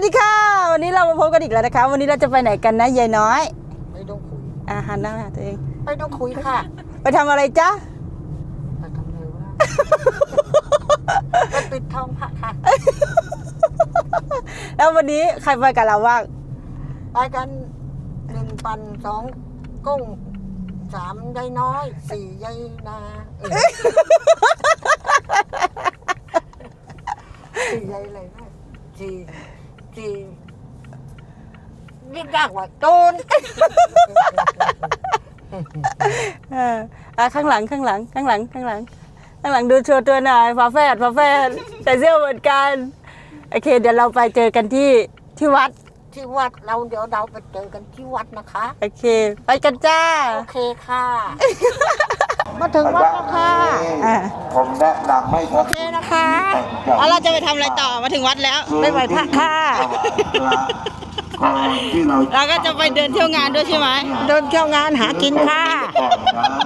วัสดีค่ะ วันนี้เรามาพบกันอีกแล้วนะคะ วันนี้เราจะไปไหนกันนะยายน้อย ไม่ต้องคุยอาหันหน้าหาตัวเอง ไม่ต้องคุยค่ะไปทำอะไรจ๊ะไปทำเลยว่าไปปิดทองพระค่ะแล้ววันนี้ใครไปกับเราบ้างไปกันหนึ่งปันสองกุ้งสามยายน้อยสี่ยายนาเอ้ยสี่ยายอะไรนะสี่ สี่นี่ยากกว่าโจนเอออะข้างหลังข้างหลังข้างหลังข้างหลัง ข้างหลังดูโชว์ตัวหน่อยฝาแฝดฝาแฝดใส่เสื้อเหมือนกันโอเค เดี๋ยวเราไปเจอกันที่ที่วัดที่วัดเราเดี๋ยวเราไปเจอกันที่วัดนะคะ โอเค ไปกันจ้า โอเคค่ะ มาถึงวัดแล้วค่ะอ่าผมแนะนำให้โอท่านเคนะคะแล้วเราจะไปทำอะไรต่อมาถึงวัดแล้วไปไหว้พระค่ะก่อนที่เราเราก็จะไปเดินเที่ยวงานด้วยใช่ไหมเดินเที่ยวงานหากินค่ะก่อนนะ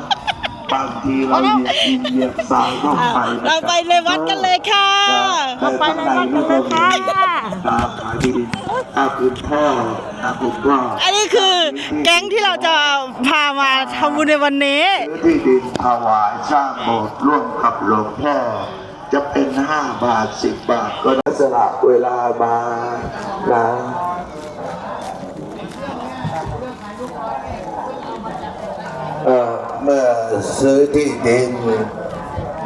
บางทีเราเหยียบดินเหยียบทรายเข้าไปนะเราไปในวัดกันเลยค่ะเราไปในวัดกันเลยค่ะ ตามขายที่ดินอาคุณพ่ออาคุณพ่ออันนี้คือแก๊งที่เราจะพามาทำบุญในวันนี้ ซื้อที่ดินถวายสร้างโบสถ์ร่วมกับหลวงพ่อ จะเป็นห้าบาทสิบบาทก็ได้สละเวลามานะเอ่อ เมื่อซื้อที่ดิน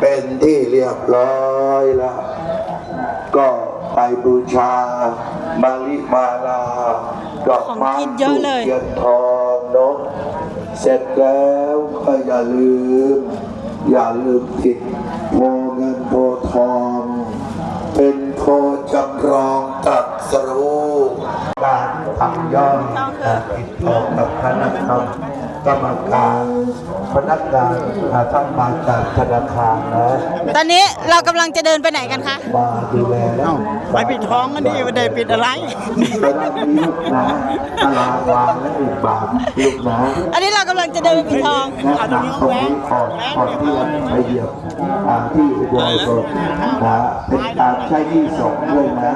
เป็นที่เรียบร้อยแล้ว ก็ไปบูชามาลิมาลาดอกไม้ของกินเยอะเลยทูบเทียนทองเนกเสร็จแล้วก็อย่าลืม อย่าลืมติดโพเงินโพทอง เป็นโพจำลองตรัสรู้การทำย่อยติดต่อกับคณะกรรม กรรมการ พนักงานอ่าท่านมาจากธนาคารนะตอนนี้เรากำลังจะเดินไปไหนกันคะ มาดูแลแล้วไปปิดท้องกันดิไม่ได้ปิดอะไรไปได้มีลูกนะตลาดวางและอีกบาทลูกนะอันนี้เรากำลังจะเดินไปปิดทองแนะนำตรงนี้ก่อนก่อนที่เราไปเหยียบอ่าที่อุโบสถนะเป็นการใช้ที่สงฆ์ด้วยนะ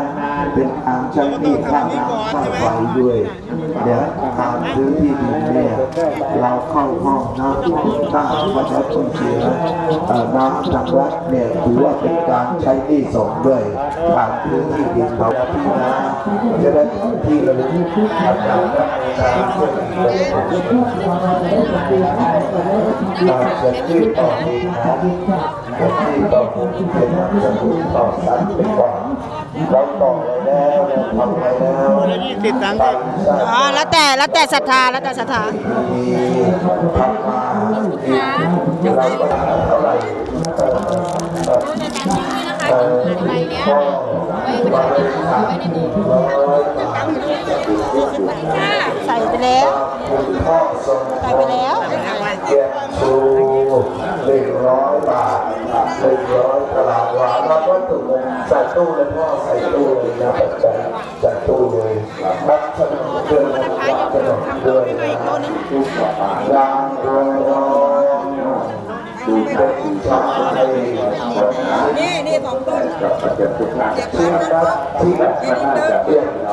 เป็นการใช้ที่ค่าน้ำค่าไฟด้วยเดี๋ยวการซื้อที่ดินเนี่ยเราเข้าห้องน้ำถ้าวัดแล้วต้องเสียน้ำจากวัดเนี่ยถือว่าเป็นการใช้ที่สงด้วยการซื้อที่ดินเราพี่นะจะได้ที่ระลึกอาจารย์การช่วยเหลือการเสร็จที่ต่อดีนะเสร็จที่ต่อเป็นนามสกุลต่อสัตว์ไปก่อน เราต่อไปแล้วเราทำไปแล้วติดตังค์อ๋อแล้วแต่แล้วแต่ศรัทธาแล้วแต่ศรัทธามีทำมาอีกเราก็เท่าไหร่เออเออเออพ่อมาเลยสามร้อยบาท ใส่ไปแล้วคุณพ่อทรงใส่ไปแล้วเกียรติชูหนึ่งร้อยบาทหนึ่งร้อยตลาดวานแล้วก็ถุงใส่ตู้เลยพ่อใส่ตู้เลยนะปัจจัยใส่ตู้เลยนับขนมเพื่อนนับขนมด้วยนะยางรวย นี่นี่สองดูเป็นชายนี่นี่สองต้นที่นับที่นับมันน่าจะเ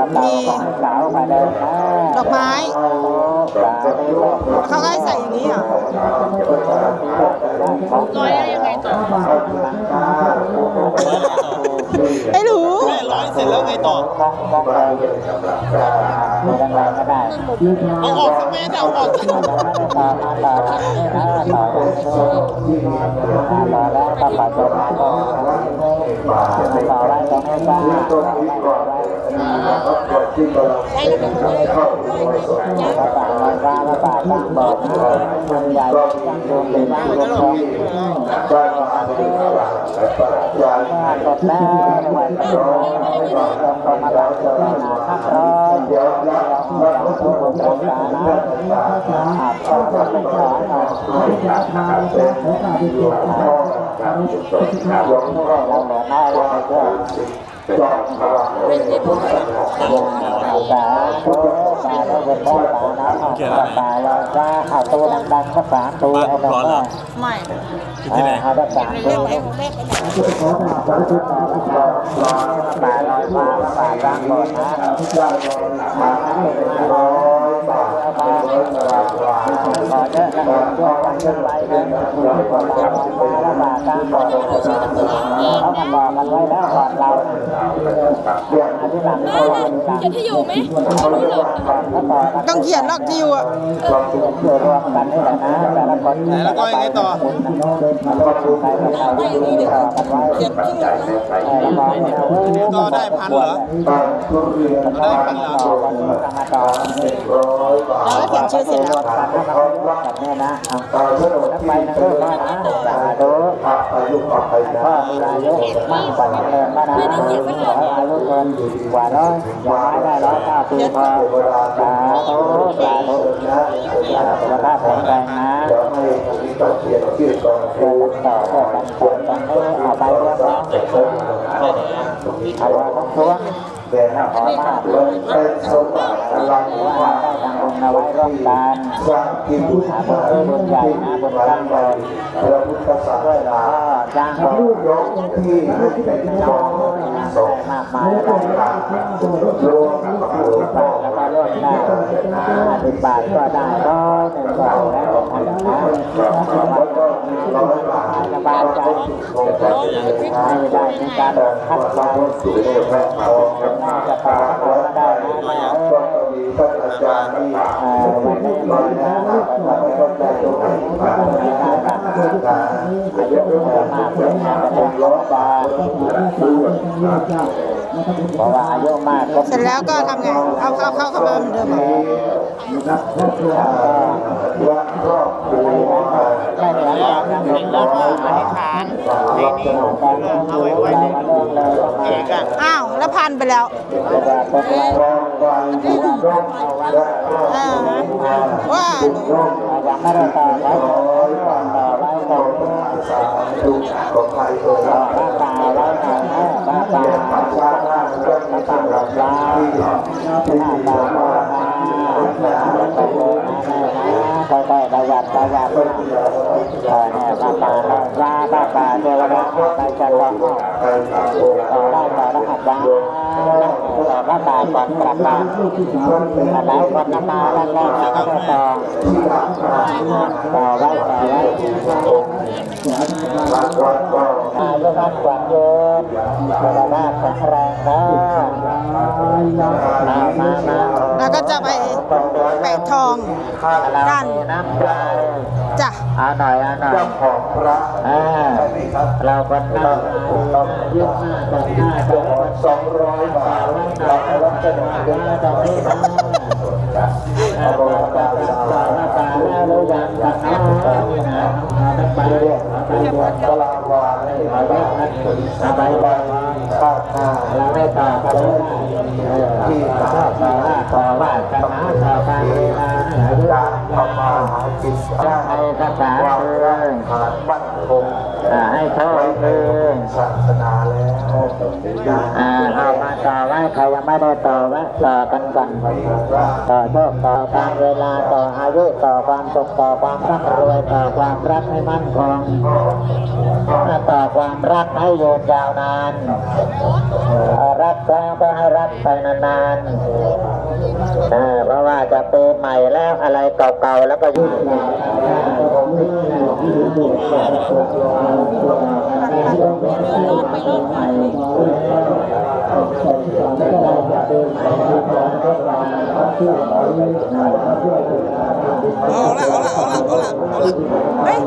าร้อยบาทร้อยบาทขอเยอะนะช่วยกันขึ้นไปนะป่าลอยฟ้าและป่าร่างก่อนเขามันบอก กันไว้แล้วก่อนเราอธิษฐานเขาเป็นการเขียนที่อยู่ไหมก่อนก็ต่อกัน ต้องเขียนหรอกที่อยู่อะอยู่รวมกันนี่แหละนะแต่ละคนแล้วก็ยังไงต่อใครกับใครที่ต่อกันไว้แล้วก็เอาไว้ก็ได้พันเหรอบ้าน เรียนได้พันเหรอต่อวันนี้ก็มาต่อร้อยบาทแล้วก็เขียนชื่อเสร็จแล้วกันนะครับกันเนี่ยนะเอาตามถนนนักที่ไปนะนลูกนะสาธุอายุอภัยก็นะมีอายุมั่นกว่าเดิมนนะขอให้อายุเกินกว่าร้อยอย่างน้ได้ร้อยเก้าปีพอเวลาสาธุสาธุนะสุขภาพแข็งแรงนะเดี๋ยวให้มีต้องเขียนชื่อก่อนช่วยกันต่อช่วยกันต่อกันให้เอาไปเรียบร้อยเอาว่าทั้งพวง แด่ขอมากเลยเป็นสมบัติอลังว่าว่าได้ทำบุญเอาไว้ร่วมกันสร้างกินบุญมาบุญใหญ่นะบุญกำไรพระพุทธศาสนาก็จ้างลูกยกที่เป็นจองสงมากมายแล้วก็รวมกับหลวงพ่อ แล้วก็ร่วมได้ห้าสิบบาทก็ได้ร้อยหนึ่งก็แล้วแต่ท่านนะแล้วก็มีร้อยบาทสบายใจคงจะเป็นไม่ได้มีการคัดพกรระองพุทธสุเทพทองกับน่าจะต่อเขาก็ได้นะแม่เอ้ ก็มีท่านอาจารย์ที่เอ่อวันนี้มาแนะนะนำว่าไม่ต้องได้ตรงไหนบ้างการอายุเยอะมากเลยนเป็นร้อยบาทเพราะว่าอายุมากเสร็จแล้วก็ทำไงเอาเข้าเข้าเข้ามาเหมือนเดิมเหรอวัดครอบครัวไม่เหลือแล้วนะเด็กแล้วก็อธิษฐานในนี้เอาไว้ไว้ในอ้าวแล้วพันไปแล้ว จะแบบเป็นไรรองวันบุญร่มและครอบอ่าครัวว่าร่มยังไม่ได้ต่อไว้ร้อยบาทต่อไว้ต่อสาธุของใครเอ่ยต่อบ้านตาไว้หน่อยนะบ้านตาปัจจานาเรื่องนี้สำหรับที่ที่บ้านมีตามาบ้านตาต่อเลยนะ ค่อยๆประหยัดประหยัดเออเนี่ยบ้านตาบ้านตาบ้านตาเทวดาไปจะรอใครถามโอ้ต่อได้ต่อได้หัดยาต่อบ้านตาก่อนกลับบ้านท่านเป็นแต่แล้วคนน้ำมาแรกๆก็ต่อที่รักมาต่อไว้ต่อไว้วัดวัดก็อายุมันขวัญยืนสุขภาพแข็งแรงนะมามามาแล้วก็จะไป แปะทองด้านน้ำใจจ้ะเอาหน่อยเอาหน่อยเจ้าของพระอ่าใช่ไหมครับเราคนหน้ายืดหน้าจับหน้าจับคนสองร้อยบาทเรารับจะได้หน้าจับนี่นะเอาเอาลลงงตาตาสาตาหน้าตาแล้วรู้ยังกันนะเอาทั้งใบเรียกเอาใบเรียกตลาดวานให้เอามาไว้ได้เอาใบใบชาติหน้าเราได้ต่อกันเลยที่ต่อต่อว่า ต่อว่ากันนะต่อการเวลาให้อายุการทำมาหากินได้ให้รักษาความเอรักงฐานมั่นคงให้โชคไว้ในเองศาสนาแล้วนะอ่าเอามาต่อไว้ใครยังไม่ได้ต่อว้ต่อกันก่อนต่อโชคต่อการเวลาต่ออายุต่อความสุขต่อความร่ำรวยต่อความรักให้มั่นคงต่อความรักให้ยืนยาวนานรักแล้วก็ให้รักไปนานๆ เพราะว่าจะปีใหม่แล้วอะไรเก่าๆแล้วก็ยุ่งเอาละเอาละเอาละเอาละเอาละเฮ้ย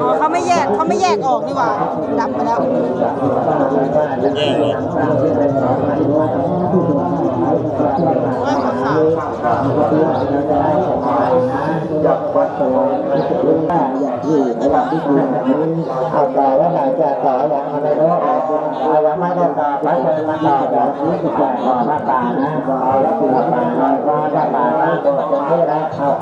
อ๋อเขาไม่แยกเขาไม่แยกออกนี่หว่าดับไปแล้วแย่เลยเฮ้ยขอข่าวจากวัดสวงอย่างที่ระดับที่คุณเอาต่อว่าไหนจะต่ออย่างอะไรเนาะเอายัม่ได้ต่อไปเลยมาต่อแบบนี้จะต่อต่อพระป่านะต่อแล้วคือพระป่าหน่อก็พระป่าตรงนี้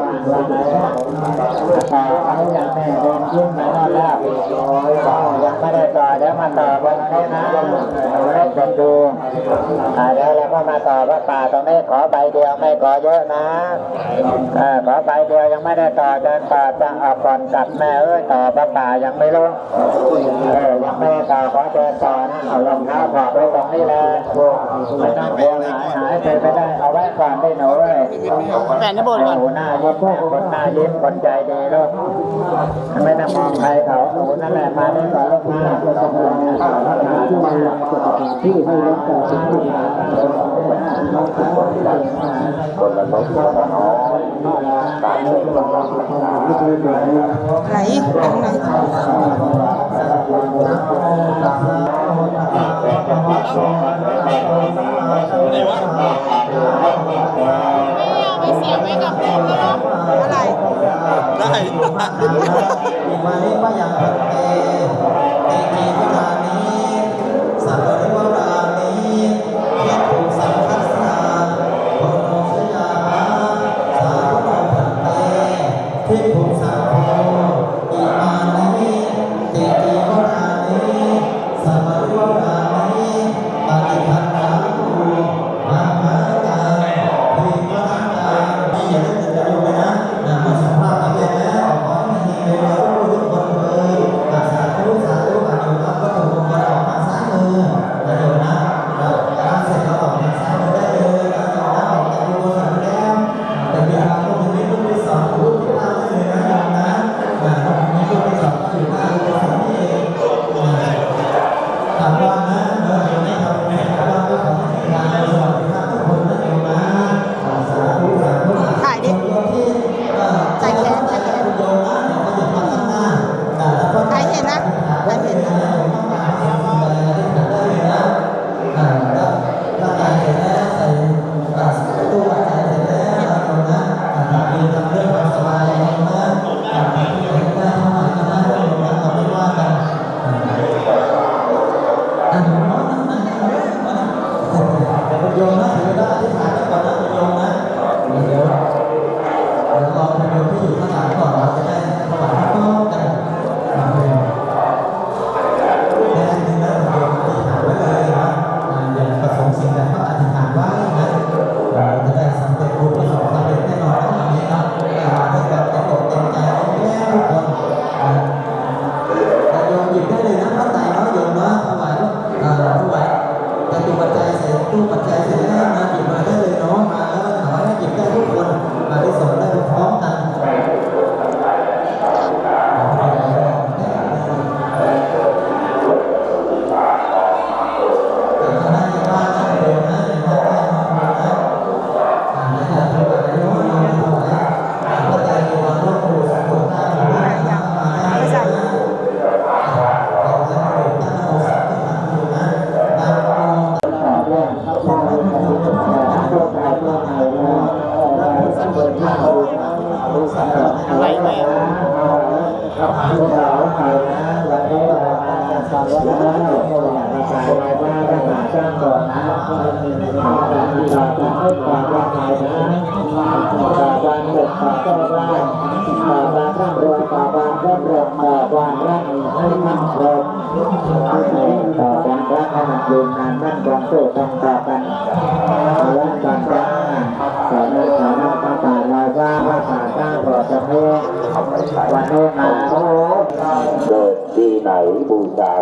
า ยังแม่เดินขึ้นมาแล้วต่อยังไม่ได้ต่อเดี๋ยวมาต่อบนนี้นะเราเล่นกันดูอ่าเดี๋ยวเราก็มาต่อพระป่าตรงนี้ขอใบเดียวไม่ขอเยอะนะอขอใบเดียวยังไม่ได้ต่อเดินต่อจะเอาก่อนกลับแม่เอ้ยต่อพระป่ายังไม่รู้เออยังไม่ได้ต่อขอเดินต่อนะเอารองเท้าถอดไว้ตรงนี้แหละไม่ต้องกลัวหายหายไปไม่ได้เอาไว้ก่อนได้หนูเลย อ้ยแฟนในโบสถ์ก่อนหนูหน้ายิ้มคนหน้ายิ้มคนใจดีลูกไม่ต้องมองใครเขาหนูนั่นแหละมาได้ก่อนลูกมาที่ให้รักษาคนละนกคนละน้อยตามที่เราไหลไปข้างในอะ ไรได้มานิมายังพันเตเตจีวิธานิสัพ รักให้มันนนานมั่นคงโซ่ต้องตากันและการจ้าต่อในฐานะพระป่าลอยฟ้าพระป่าสร้างโปรดจำเมตวันนี้มาโอ้เกิดที่ไหนบูชา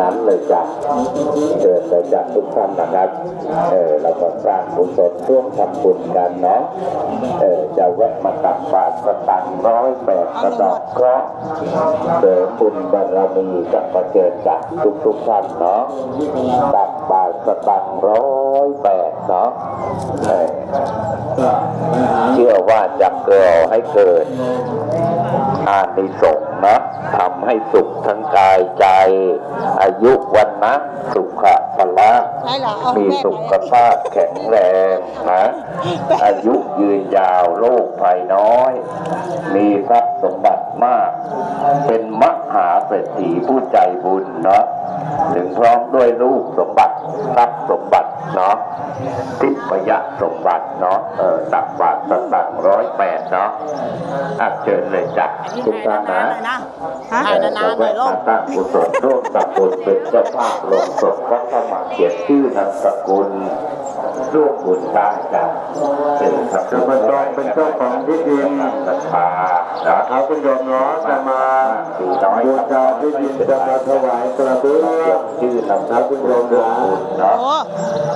นั้นเลยจ้ะเชิญเลยจ้ะทุกท่านนะครับเออเราก็สร้างกุศลร่วมทำบุญกันเนาะเออจะแวะมาตักบาตรสตังร้อยแปดกระดอกเคราะห์เสริมบุญบารมีกับประเจริญจากทุกทุกท่านเนาะตักบาตรสตังร้อยแปดเนาะเออเชื่อว่าจะเกิดให้เกิดอานิสงส์ ทำให้สุขทั้งกายใจ อายุวันนะสุขะพละใช่เหรอเอามีแม่สุไปขภาพแข็งแรงนะ อายุยืนยาวโรคภัยน้อย มีทรัพย์สมบัติมาก เป็นมหาเศรษฐีผู้ใจบุญเนาะถึงพร้อมด้วยลูกสมบัติทรัพย์สมบัติ เนาะทิพยสมบัติเนาะเออตักบาทสตังร้อยแปดเนาะอะเชิญเลยจ้ะทุกท่านนะถ่ายนานๆหน่อยลูกมาตั้งกุศลร่วมกับบุญเป็นเจ้าภาพลงศพพระสมัครเขียนชื่อนามสกุลร่วมบุญได้จ้ะเชิญครับจะมาจองเป็นเจ้าของที่ดินศรัทธานะ เอาคุณโยมเนาะจะมาสีน้อยบูชาที่ดินจะมาถวายกระเบื้องชื่อนามสกุลร่วมบุญเนาะ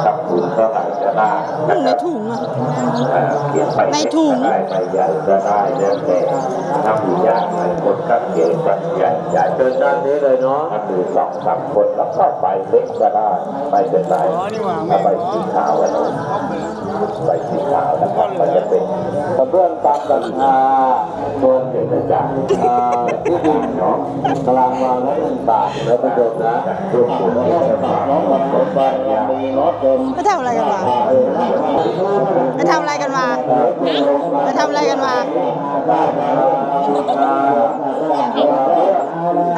ทำบุญเท่าไหร่ก็ได้ในถุงอะเขียนไปในถุงได้ไปใหญ่ก็ได้แล้วแต่ถ้ามีญาติหลายคนก็เขียนไปใหญ่ใหญ่เดินด้านนี้เลยเนาะถ้ามีสองสามคนแล้วก็ไปเล็กก็ได้ไปเป็นไรถ้าไปสีขาวแล้ วไปสีขาวนะครับมันจะเป็นกระเบื้องตามราคาต้นเดือนจาก ที่ดินเนาะตารางวาละหนึ่งบาทนะคุณโยมนะรวมบุญที่จะมาน้องของผมไปมีรถยนต์ไปทำอะไรกันมาไปทำอะไรกันมาไปทำอะไรกันมา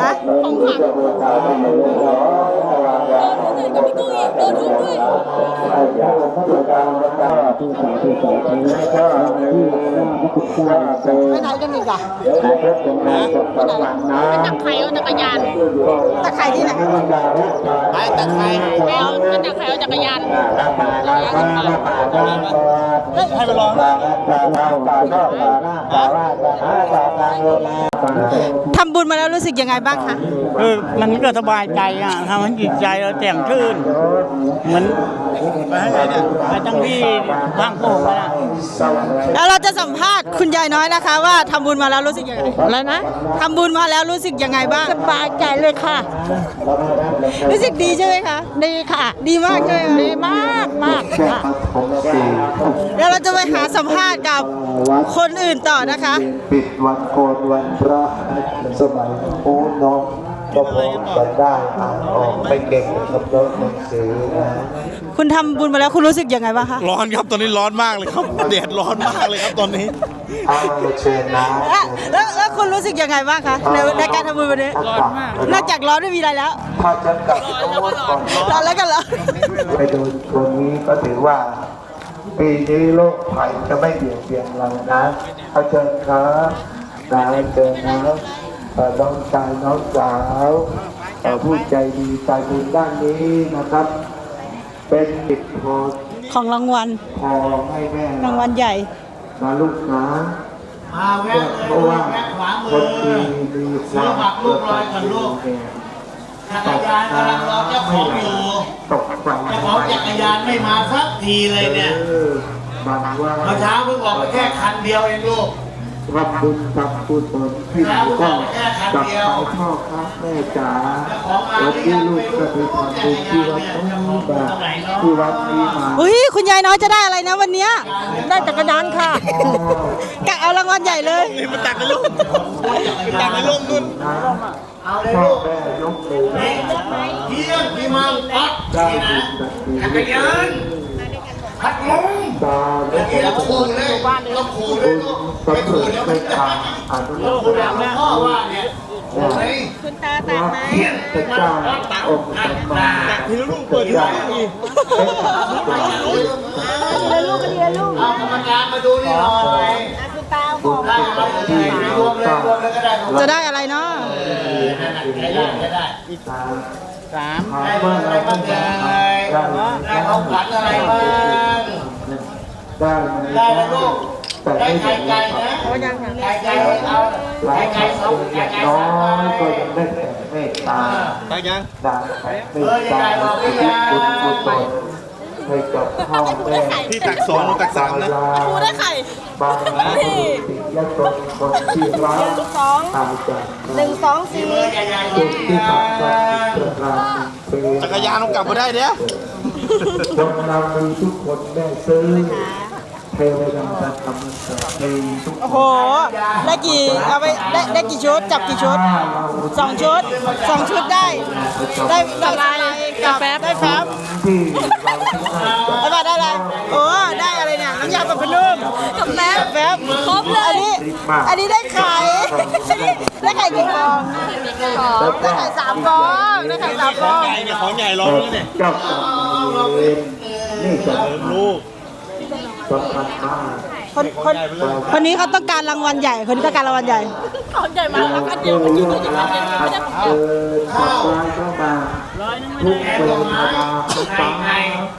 ฮะที่สาธุสาธุแล้วก็ที่หน้าพระคุณเจ้าเป็น ไปไหนกันอีกอะนายกเป็นนายกประวัตินะตักไข่เอาจักรยานตะไคร่ที่ไหนไปตักไข่ไปเอาไปตักไข่เอาจักรยานรับมาแล้วก็รับมาแล้วก็ให้ไปรอมาแล้วก็ก็มาหน้าแต่ว่าจะหาต่อการเวลา ทำบุญมาแล้วรู้สึกยังไงบ้างคะ เออมันก็สบายใจอะทำให้จิตใจเราแจ่มชื่น เหมือนไปตั้งที่ว่างโป่งเลยอะแล้วเราจะสัมภาษณ์คุณยายน้อยนะคะ ว่าทำบุญมาแล้วรู้สึกยังไงอะไรนะทำบุญมาแล้วรู้สึกยังไงบ้าง สบายใจเลยค่ะ รู้สึกดีใช่ไหมคะ ดีค่ะ ดีมากใช่ไหมดีมากมากค่ะผมสี่เดี๋ยวเราจะไปหาสัมภาษณ์กับคนอื่นต่อนะคะ ปิดวันโกนวันพระสมัยโอ้น้องก็พอกันได้อ่านออกไม่เก่งกับรถหนังสือนะคุณทำบุญมาแล้วคุณรู้สึกยังไงบ้างคะร้อนครับตอนนี้ร้อนมากเลยครับแดดร้อนมากเลยครับตอนนี้ เอาเชิญนะแล้วแล้วคุณรู้สึกยังไงบ้างคะในในการทำบุญวันนี้ร้อนมาก นอกจากร้อนไม่มีอะไรแล้วถ้าจะกลับโน้นก่อน ร้อนแล้วกันเหรอ ไปดูคนนี้ก็ถือว่า ปีนี้โลกภัยจะไม่เบียดเบียนเรานะเอาเชิญครับ นายเชิญนะน้องชายน้องสาวผู้ใจดีใจบุญด้านนี้นะครับ เป็นติดพอของรางวัลพอให้แม่รางวัลใหญ่นะลูกนะเพราะว่าคนดีมีความลูกลอยกันลูกจักรยานกำลังรอเจ้าของอยู่ตกไฟเจ้าของจักรยานไม่มาสักทีเลยเนี่ยเออบังว่าเมื่อเช้าเพิ่งออกมาแค่คันเดียวเองลูก ทำบุญทำบุญผลที่ไหนก็กลับไปพ่อครับแม่จ๋าวันนี้ลูกก็ไปทำบุญที่วัดนู้นมาที่วัดนี้มาอุ้ยคุณยายน้อยจะได้อะไรนะวันเนี้ยได้จักรยานค่ะกะเอารางวัลใหญ่เลยนี่มันตักในร่มมันตักในร่มนุ่นเอาเลยพ่อลูกแม่ยกมือนี่เที่ยงที่มังปัดได้นี่บุนะญสักทีจักรยานพัดลม ตาเมื่อกี้เราขู่เลยเราขู่เลยลูกประไม่เริขู่เดี๋ยวไม่มันขาดอนุโมขู่ทหลังนาพ่อว่าเนี่ยเฮ้ยคุณตาตักไหมเที่ยงพระเจ้าองค์สัมมาทีละลูกเปิดทีละลูกอีกเอากรรมการมาดูนี่หน่อยได้มาดูเลยรวมเลยรวมเลยก็ได้จะได้อะไรเนาะใช้ได้ใช้ได้สามได้อะไรบ้างเลยได้ของขวัญอะไรบ้าง ได้ได้แล้วลูกแต่ได้ไม่ไข่ถึงไก่ครับนะไข่ไก่ไม่เอาหลาไข่ยคไก่รั้งสองอไข่ย่างไก่น้สอองยก็ยังได้แต่เมตตาได้ยังดาแผ่เมตตาอุทิศบุญกุศลให้กับพ่อแม่พี่ตักสองหนูตักสามนะครูได้ไข่บางคนติยชนคนที่รักสองตายจากหนึ่งสองสี่จุดที่ตัดกันเกิดรานหนึ่งปีจักรยานต้องกลับมาได้เนี้ย คนเรามีทุกคนได้ซื้อเทวดาจะทำสักทีทุกโอ้โห ได้กี่เอาไปได้ได้กี่ชุด จับกี่ชุดสองชุดสองชุดได้ ได้ได้อะไรกับได้แฟบที่เราที่ได้ไอ้บ้าได้อะไรโอ้ได้อะไรเนี่ยน้ำยาปรับผ้านุ่มกับแฟบแฟบครบเลย อันนี้ อันนี้ได้ไข่ ได้ไข่กี่ฟองได้ไข่สามฟองได้ไข่สามฟองใหญ่เนี่ยของใหญ่ร้อนแล้วเนี่ยเจ้ากรรมนายเวรนี่จะลูกสำคัญมากคนคนคนนี้เขาต้องการรางวัลใหญ่ คนนี้ต้องการรางวัลใหญ่เราเรื่องรักอันเกิดขับร้ายเข้ามาทุกเวลาทุกฟ้า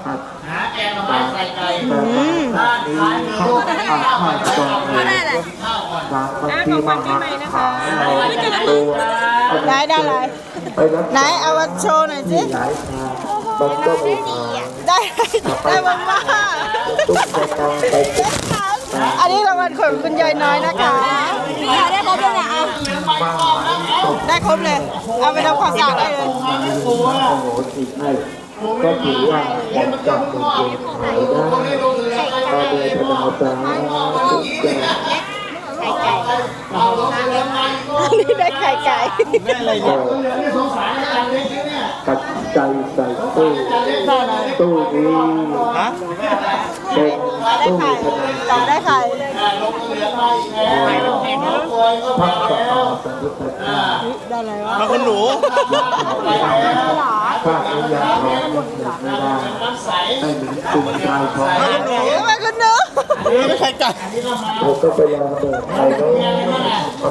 หัดหาแกงหน่อไม้ใส่ไก่แต่บางทีเข้าอาฆาตจองเลยบางบางทีมาหักขาเราตัวได้ได้อะไรไหนเอามาโชว์หน่อยสิหลายทางมันก็มีได้ได้มากมากทุกประกาไปอันนี้รางวัลของคุณยายน้อยนะคะได้ครบเลยนี่ยบ้างไหมตกได้ครบเลย เอาไปทำความสะอาดได้เลย โอ้โหสิให้ก็ถือว่าผมจับเป็นเกณฑ์หา ยได้ก็โดยธรรมดาทุกแก่อันนี้ได้ไข่ไก่ก็ตัดใจใส่ตู้ตู้นี้ฮะเป็นได้ตู้ไข่ธนาต่อได้ไข่พักสะอาดสันติภาได้อะไรวะมาคนหนูถ้าไม่ยังทองมันเกิดไม่ได้ให้เหมือนตุ่มชายทองทำไมคุณหนู ไม่ใช่ไก่เราก็พยายามเดินไปแล้ว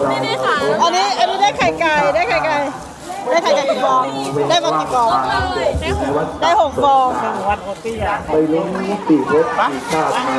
เราอันนี้อันนี้ได้ไข่ไก่ได้ไข่ไก่ได้ไข่ไก่กี่ฟองได้มากี่ฟองได้หกฟองไปรู้นิติรถมีชาติไหม